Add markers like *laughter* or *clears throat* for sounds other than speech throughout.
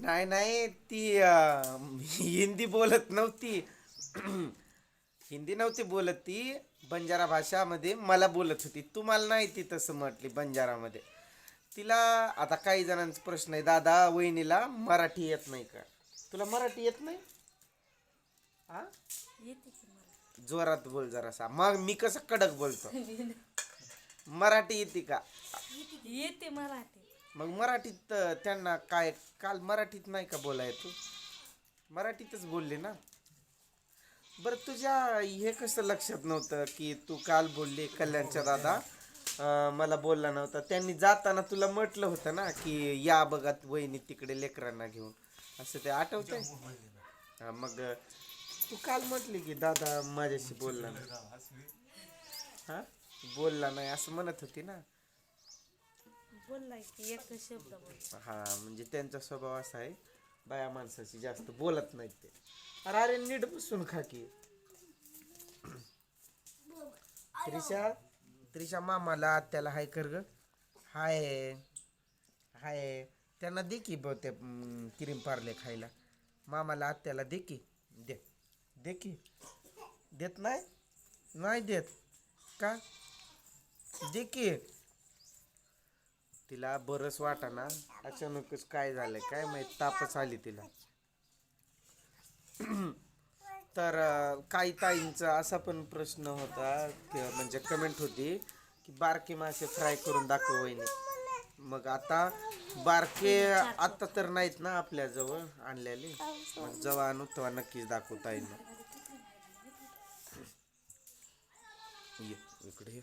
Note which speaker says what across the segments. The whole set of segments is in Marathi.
Speaker 1: नाही नाही ती अं, हिंदी बोलत नव्हती. *clears throat* हिंदी नव्हती बोलत ती. बंजारा भाषामध्ये मला बोलत होती. तुम्हाला नाही ती तसं म्हटली बंजारामध्ये. तिला आता काही जणांचा प्रश्न आहे. दादा वहिनीला मराठी येत नाही का? तुला मराठी येत नाही? हा
Speaker 2: येते की मला.
Speaker 1: जोरात बोल जरासा. मग मी कसं कडक बोलतो? *laughs* मराठी येते का?
Speaker 2: येते मराठी.
Speaker 1: मग मराठीत त्यांना काय काल मराठीत नाही का बोलाय तू? मराठीतच बोलले ना? बरं तुझ्या हे कसं लक्षात नव्हतं की तू काल बोलली कल्याणच्या दादा? मला बोलला नव्हता. त्यांनी जाताना तुला म्हटलं होतं ना की या बघत वहिनी तिकडे लेकरांना घेऊन. असं ते आठवतंय? हा, मग तू काल म्हटली की दादा माझ्याशी बोलला नाही. हा? बोलला नाही असं म्हणत होती ना?
Speaker 2: बोललाय की एक शब्द बोल.
Speaker 1: हा म्हणजे त्यांचा स्वभाव असा आहे बाया माणसाची जास्त बोलत नाहीत ते. अरे अरे नीट बसून खा की. त्रिशा त्रिशा मामाला त्याला हाय कर ग. हाय. हाय. त्यांना दे की ब ते क्रीम पार्ले खायला. मामाला आत्याला दे की. दे. दे की. देत नाही? नाही देत. का? दे की. तिला बरंच वाटाना. अचानकच काय झालं काय माहीत तापच आली तिला. *clears throat* तर काही ताईंचा असा पण प्रश्न होता की म्हणजे कमेंट होती की बारके मासे फ्राय करून दाखव वहिनी. मग आता बारके आता तर नाहीत ना आपल्याजवळ आणलेले. मग जेव्हा आणू तेव्हा नक्कीच दाखवू ताईंना. ये इकडे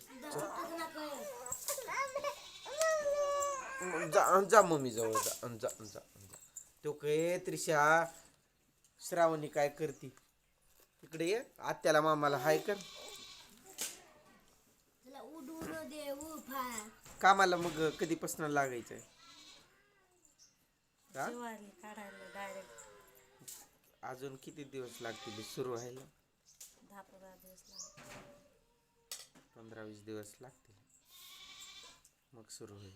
Speaker 1: जा जा मम्मी जवळ जा जा जा तो काय त्रिशा श्रावणी काय करते? तिकडे ये आत्याला मामाला हाय कर. कामाला मग कधीपासून लागायचंय? हा?
Speaker 2: शिवारी काढायला डायरेक्ट
Speaker 1: अजून किती दिवस लागतील सुरू व्हायला?
Speaker 2: दहा पंधरा दिवस लागले
Speaker 1: पंधरा वीस दिवस लागतील. मग सुरू होईल.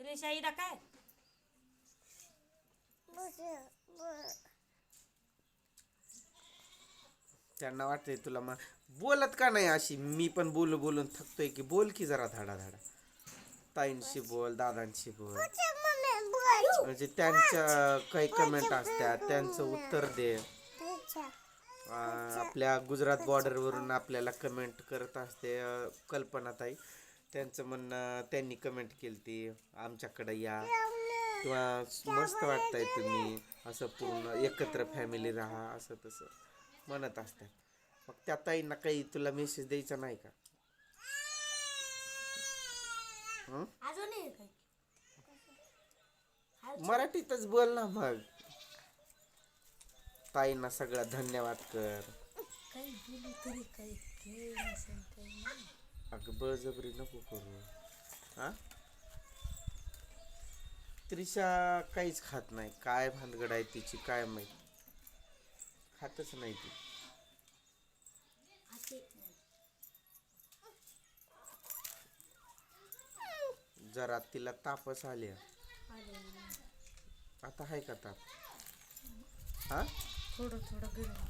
Speaker 2: तरी शाईला काय
Speaker 1: त्यांना वाटतंय तुला मग बोलत का नाही अशी? मी पण बोलू बोलून थकतोय की बोल की जरा धाडा धाडा. ताईंशी बोल दादांशी बोल. म्हणजे त्यांच्या काही कमेंट असतात त्यांचं उत्तर दे. आपल्या गुजरात बॉर्डरवरून आपल्याला कमेंट करत असते अं, कल्पनाताई त्यांचं म्हणणं त्यांनी कमेंट केली ती आमच्याकडे या. किंवा मस्त वाटतंय तुम्ही. असं पूर्ण एकत्र फॅमिली राहा. असं तसं. म्हणत असतात. मग त्या ताईंना काही तुला मेसेज द्यायचा नाही का? हं?
Speaker 2: अजून
Speaker 1: मराठीतच बोल ना मग. ताईंना सगळं धन्यवाद कर.
Speaker 2: काही बोलू तरी काही खेळ नसेल काही नाही
Speaker 1: अगं बळजबरी नको करू. हा? त्रिशा काहीच खात नाही. काय भानगड आहे तिची काय माहीत? खातच नाही ती. जरा तिला तापच आले. आता आहे का ताप? हा?
Speaker 2: थोडं थोडं गरम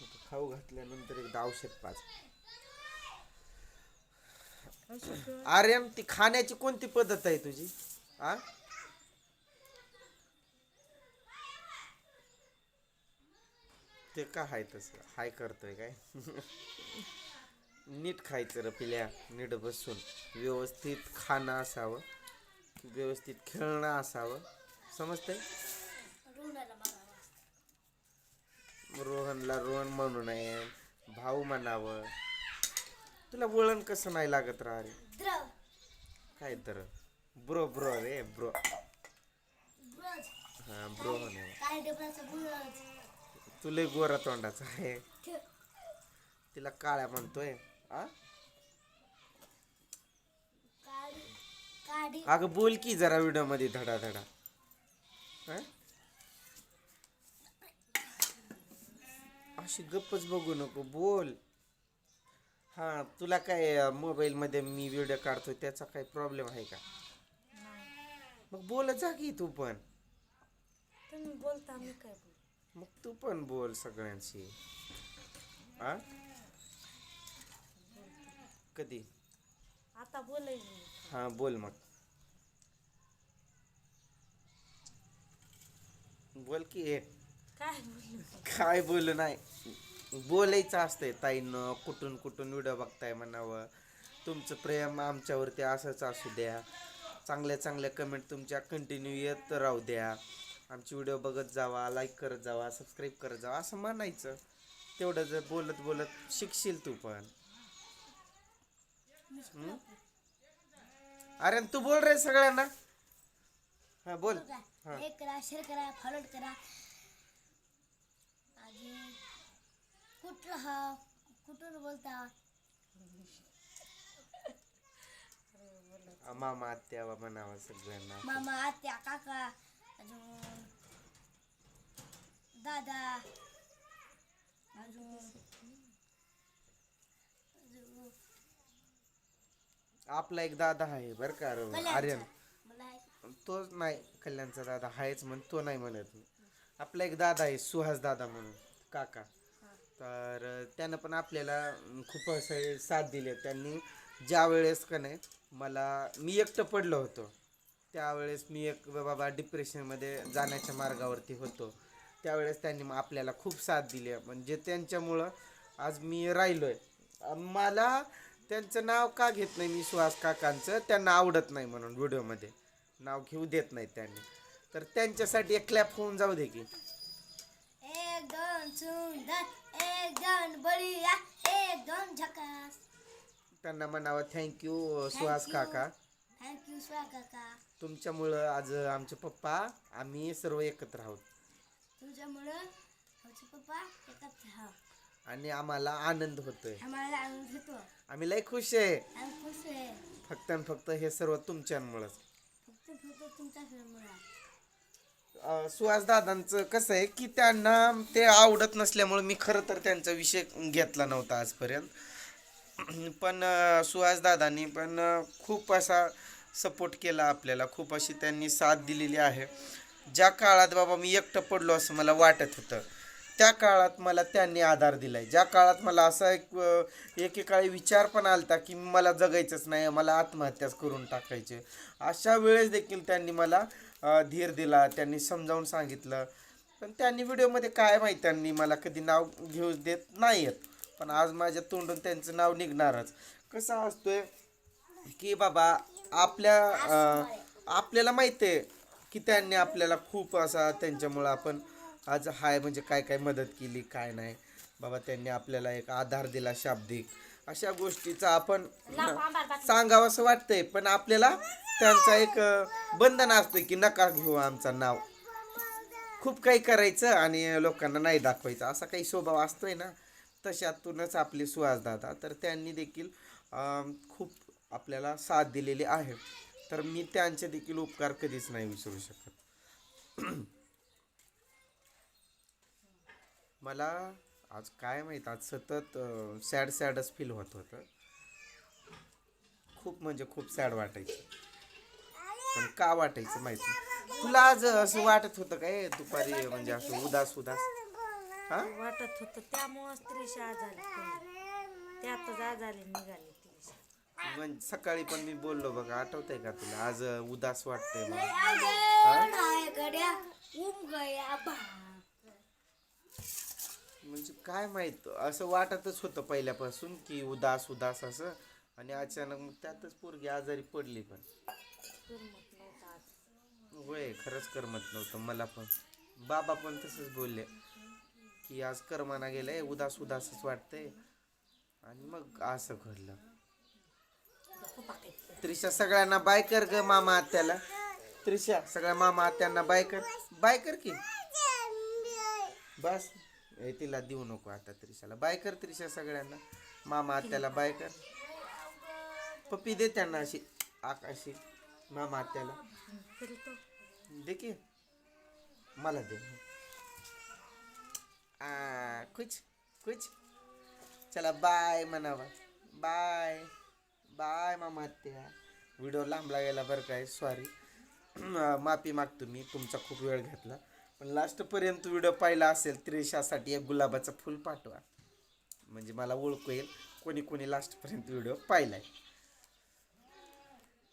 Speaker 1: आता खाऊ घातल्यानंतर एकदा औषध पाच आर्यम ती खाण्याची कोणती पद्धत आहे तुझी? आ? ते का हाय तसं? हाय करतोय काय? *laughs* नीट खायचं र पिल्या नीट बसून. व्यवस्थित खाणं असावं. व्यवस्थित खेळणं असावं. समजतंय? रोहनला रोहन म्हणू नये भाऊ म्हणावं. तुला वळण कसं नाही लागत रा? रे काय तर ब्रो ब्रो रे ब्रो. हा ब्रो म्हणे. तुला गोरा तोंडाचा आहे. तिला काळ्या म्हणतोय आ? अगं बोल की जरा व्हिडिओमध्ये धडा धडा हा? अशी गप्पच बघू नको बोल. हा तुला काय मोबाईल मध्ये मी व्हिडिओ काढतोय त्याचा काही प्रॉब्लेम आहे का? मग बोल जा की तू पण.
Speaker 2: तुम्ही बोलता मी काय बोल?
Speaker 1: मग तू पण बोल सगळ्यांशी. आ? कधी?
Speaker 2: आता बोलाय मी.
Speaker 1: हा बोल मग. बोल की. एक
Speaker 2: काय बोलू
Speaker 1: काय बोलू नाही. बोलायचं असतंय ताईनं कुठून कुठून व्हिडिओ बघताय म्हणावं. तुमचं प्रेम आमच्यावरती असंच असू द्या. चांगल्या चांगल्या कमेंट तुमच्या कंटिन्यू येत राहू द्या. आमची व्हिडिओ बघत जावा लाईक करत जावा सबस्क्राईब करत जावा असं म्हणायचं. तेवढं जर बोलत बोलत शिकशील तू पण. हम्म? अरे तू बोल रे सगळ्यांना. हा बोल. हा.
Speaker 3: करा शेअर करा फॉलो करा आणि कुठं हा? कुठून बोलता?
Speaker 1: मामा आत्या म्हणावं सगळ्यांना.
Speaker 3: मामा आत्या काका अजून दादा अजून अजून
Speaker 1: आपला एक दादा आहे बरं का अरे
Speaker 3: कल्याणचा.
Speaker 1: आर्यन.
Speaker 3: मला
Speaker 1: तोच नाही कल्याणचा दादा आहेच म्हण तो नाही म्हणत. मी आपला एक दादा आहे सुहास दादा म्हणून काका. तर त्यानं पण आपल्याला खूप असं साथ दिले. त्यांनी ज्या वेळेस का नाही मला मी एकटं पडलो होतो. त्यावेळेस मी एक बाबा डिप्रेशनमध्ये जाण्याच्या मार्गावरती होतो. त्यावेळेस त्यांनी मग आपल्याला खूप साथ दिली. म्हणजे त्यांच्यामुळं आज मी राहिलो आहे मला त्यांचं नाव का घेत नाही मी सुहास काकांचं? त्यांना आवडत नाही म्हणून व्हिडिओमध्ये. नाव घेऊ देत नाही त्यांनी. तर त्यांच्यासाठी एक क्लॅप होऊन जाऊ दे की.
Speaker 3: दोन सुंदर एक दोन बढिया एक दोन झकास।
Speaker 1: त्यांना म्हणावं थँक्यू सुहास
Speaker 3: you.
Speaker 1: काका.
Speaker 3: थँक्यू काका.
Speaker 1: तुमच्यामुळं आज आमचे पप्पा आम्ही सर्व एकत्र आहोत.
Speaker 3: तुझ्यामुळं आमचे पप्पा एकत्र हा
Speaker 1: आणि आम्हाला आनंद होतोय.
Speaker 3: आम्हाला आनंद होतो.
Speaker 1: आम्ही लय खुश आहे.
Speaker 3: आम्ही खुश आहे.
Speaker 1: फक्त आणि फक्त हे सर्व तुमच्यामुळंच.
Speaker 3: फक्त फक्त तुमच्या मुळे
Speaker 1: सुहास दादांचं कसं आहे की त्यांना ते आवडत नसल्यामुळे मी खरं तर त्यांचा विषय घेतला नव्हता आजपर्यंत. पण सुहास दादांनी पण खूप असा सपोर्ट केला आपल्याला. खूप अशी त्यांनी साथ दिलेली आहे. ज्या काळात बाबा मी एकटं पडलो असं मला वाटत होतं त्या काळात मला त्यांनी आधार दिलाय. ज्या काळात मला असा एक एकेकाळी विचार पण आलता की मला जगायचंच नाही मला आत्महत्याच करून टाकायचे. अशा वेळेस देखील त्यांनी मला धीर दिला त्यांनी समजावून सांगितलं. पण त्यांनी व्हिडिओमध्ये काय माहीत त्यांनी मला कधी नाव घेऊ देत नाही आहेत पण आज माझ्या तोंडून त्यांचं नाव निघणारच. कसं असतोय की बाबा आपल्या आपल्याला माहिती आहे की त्यांनी आपल्याला खूप असा त्यांच्यामुळं आपण आज हाय म्हणजे काय काय मदत केली काय नाही. बाबा त्यांनी आपल्याला एक आधार दिला शाब्दिक. अशा गोष्टीचा आपण सांगावं असं वाटतंय. पण आपल्याला त्यांचा एक बंधन असतोय की नका घेऊ आमचं नाव. खूप काही करायचं आणि लोकांना नाही दाखवायचं. असा काही स्वभाव असतोय ना तशातूनच आपले सुहास दादा. तर त्यांनी देखील खूप आपल्याला साथ दिलेली आहे. तर मी त्यांचे देखील उपकार कधीच नाही विसरू शकत. *clears throat* मला आज काय माहीत आज सतत सॅड सॅडच फील होत होतं. खूप म्हणजे खूप सॅड वाटायचं. पण का वाटायचं माहीत? तुला आज असं वाटत होतं काय दुपारी म्हणजे असं उदास उदास? हा?
Speaker 2: वाटत होतं. त्यामुळंच त्रिशा आजारी त्यातच आजारी निघाली त्रिशा
Speaker 1: म्हणजे सकाळी पण मी बोललो बघा आठवतंय का तुला? आज उदास वाटतंय मला.
Speaker 3: गड्या उम गया बा
Speaker 1: म्हणजे काय माहीत असं वाटतच होतं पहिल्यापासून की उदास उदास असं. आणि अचानक मग त्यातच पोरगी आजारी पडली पण.
Speaker 2: करमत नव्हतं आज
Speaker 1: होय खरंच करमत नव्हतं मला पण. बाबा पण तसंच बोलले की आज करमाना गेलंय उदास उदासच वाटतंय. आणि मग असं घडलं. त्रिशा सगळ्यांना बाय कर ग मामा आत्याला. त्रिशा सगळ्या मामा आत्यांना बाय कर. बाय कर की. बस. ए, तिला देऊ नको आता त्रिशाला. बाय कर त्रिशा सगळ्यांना. मामा आत्याला बाय कर. पप्पी दे त्यांना अशी आकाशी मामा आत्याला.
Speaker 2: फिरतो
Speaker 1: दे की. मला दे. आ, कुछ कुछ. चला बाय म्हणावा. बाय बाय मामा आत्या. व्हिडिओ लांबला गेला बरं काय सॉरी *clears throat* माफी मागतो मी तुमचा खूप वेळ घेतला. पण लास्टपर्यंत व्हिडिओ पाहिला असेल त्रेशासाठी एक गुलाबाचं फुल पाठवा. म्हणजे मला ओळखू येईल कोणी कोणी लास्टपर्यंत व्हिडिओ पाहिला आहे